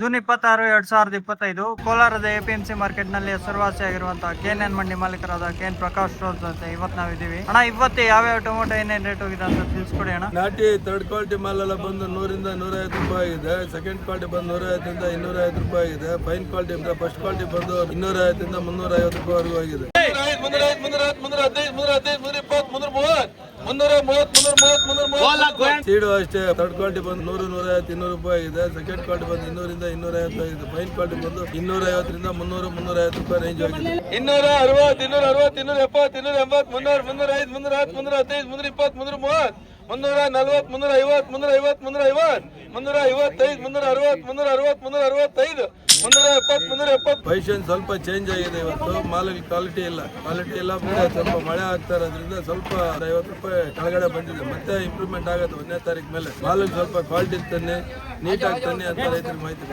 June ಇಪ್ಪತ್ತಾರು ಎರಡ್ ಸಾವಿರದ ಇಪ್ಪತ್ತೈದು ಕೋಲಾರದ ಎಪಿಎಂಸಿ ಮಾರ್ಕೆಟ್ನಲ್ಲಿ ಹೆಸರುವಾಸಿಯಾಗಿರುವಂತಹ ಕೆನ್ ಎನ್ ಮಂಡಿ ಮಾಲೀಕರಾದ ಕೆನ್ ಪ್ರಕಾಶ್ ರೋಸ್ ಜೊತೆ ಇವತ್ತು ನಾವಿದ್ದೀವಿ. ಅಣ್ಣ ಇವತ್ತು ಯಾವ್ಯಾವ ಟೊಮೊಟೊ ಏನೇನ್ ರೇಟ್ ಹೋಗಿದೆ ಅಂತ ತಿಳಿಸ್ಕೊಡಿ ಅಣ್ಣ. ನಾಟಿ ಥರ್ಡ್ ಕ್ವಾಲಿಟಿ ಮಾಲ್ ಎಲ್ಲ ಬಂದು ನೂರಿಂದ ನೂರೈವತ್ತು ರೂಪಾಯಿ ಇದೆ. ಸೆಕೆಂಡ್ ಕ್ವಾಲಿಟಿ ಬಂದು ಇನ್ನೂರ ಐವತ್ತು ರೂಪಾಯಿ ಇದೆ. ಫೈನ್ ಕ್ವಾಲಿಟಿ ಇಂದ ಫಸ್ಟ್ ಕ್ವಾಲಿಟಿ ಬಂದು ಇನ್ನೂರ ಐವತ್ತರಿಂದ ಮುನ್ನೂರ ಐವತ್ತು ರೂಪಾಯಿವರೆಗೂ ಆಗಿದೆ ಸೀಡು ಅಷ್ಟೇ ಥರ್ಡ್ ಕ್ವಾಲಿಟಿ ಬಂದು ನೂರು ನೂರ ನೂರೈವತ್ತು ಇನ್ನೂರು ರೂಪಾಯಿ ಇದೆ ಸೆಕೆಂಡ್ ಕ್ವಾಲಿಟಿ ಬಂದು ಇನ್ನೂರಿಂದ ಇನ್ನೂರ ಐವತ್ತೈದು ಫೈನ್ ಕ್ವಾಲಿಟಿ ಬಂದು ಇನ್ನೂರ ಐವತ್ತರಿಂದ ಮುನ್ನೂರು ಮುನ್ನೂರ ಐವತ್ತು ರೂಪಾಯಿ ರೇಂಜ್ ಆಗಿದೆ. ಇನ್ನೂರ ಅರವತ್ತು ಇನ್ನೂರ ಅರವತ್ತು ಇನ್ನೂರ ಎಪ್ಪತ್ತು ಇನ್ನೂರ ಎಂಬತ್ತು ಮುನ್ನೂರ ಮುನ್ನೂರ ಐದು ಮುನ್ನೂರ ಹತ್ತು ಮುನ್ನೂರ ಹದಿನೈದು ಮುನ್ನೂರ ಇಪ್ಪತ್ತು ಮುನ್ನೂರ ಮೂವತ್ತು ಮುನ್ನೂರ ನಲ್ವತ್ ಮುನ್ನೂರ ಐವತ್ತು ಮುನ್ನೂರ ಐವತ್ತು ಮುನ್ನೂರ ಐವತ್ತು ಮುನ್ನೂರ ಐವತ್ತೈದು ಮುನ್ನೂರ ಅರವತ್ತು ಮುನ್ನೂರ ಅರವತ್ತು ಮುನ್ನೂರ ಅರವತ್ತೈದು. ಮುನ್ನೂರ ಸ್ವಲ್ಪ ಚೇಂಜ್ ಆಗಿದೆ ಇವತ್ತು. ಮಾಲಿಗೆ ಕ್ವಾಲಿಟಿ ಇಲ್ಲ. ಕ್ವಾಲಿಟಿ ಇಲ್ಲ ಸ್ವಲ್ಪ ಮಳೆ ಆಗ್ತಾ ಇರೋದ್ರಿಂದ ಸ್ವಲ್ಪ ಐವತ್ತು ರೂಪಾಯಿ ಕೆಳಗಡೆ ಬಂದಿದೆ. ಮತ್ತೆ ಇಂಪ್ರೂವ್ಮೆಂಟ್ ಆಗುತ್ತೆ ಒಂದನೇ ತಾರೀಕು ಮೇಲೆ. ಮಾಲಿಗೆ ಸ್ವಲ್ಪ ಕ್ವಾಲಿಟಿ ತನ್ನಿ ನೀಟಾಗಿ ತನ್ನಿ ಅಂತ ರೈತರಿಗೆ ಮಾಹಿತಿ.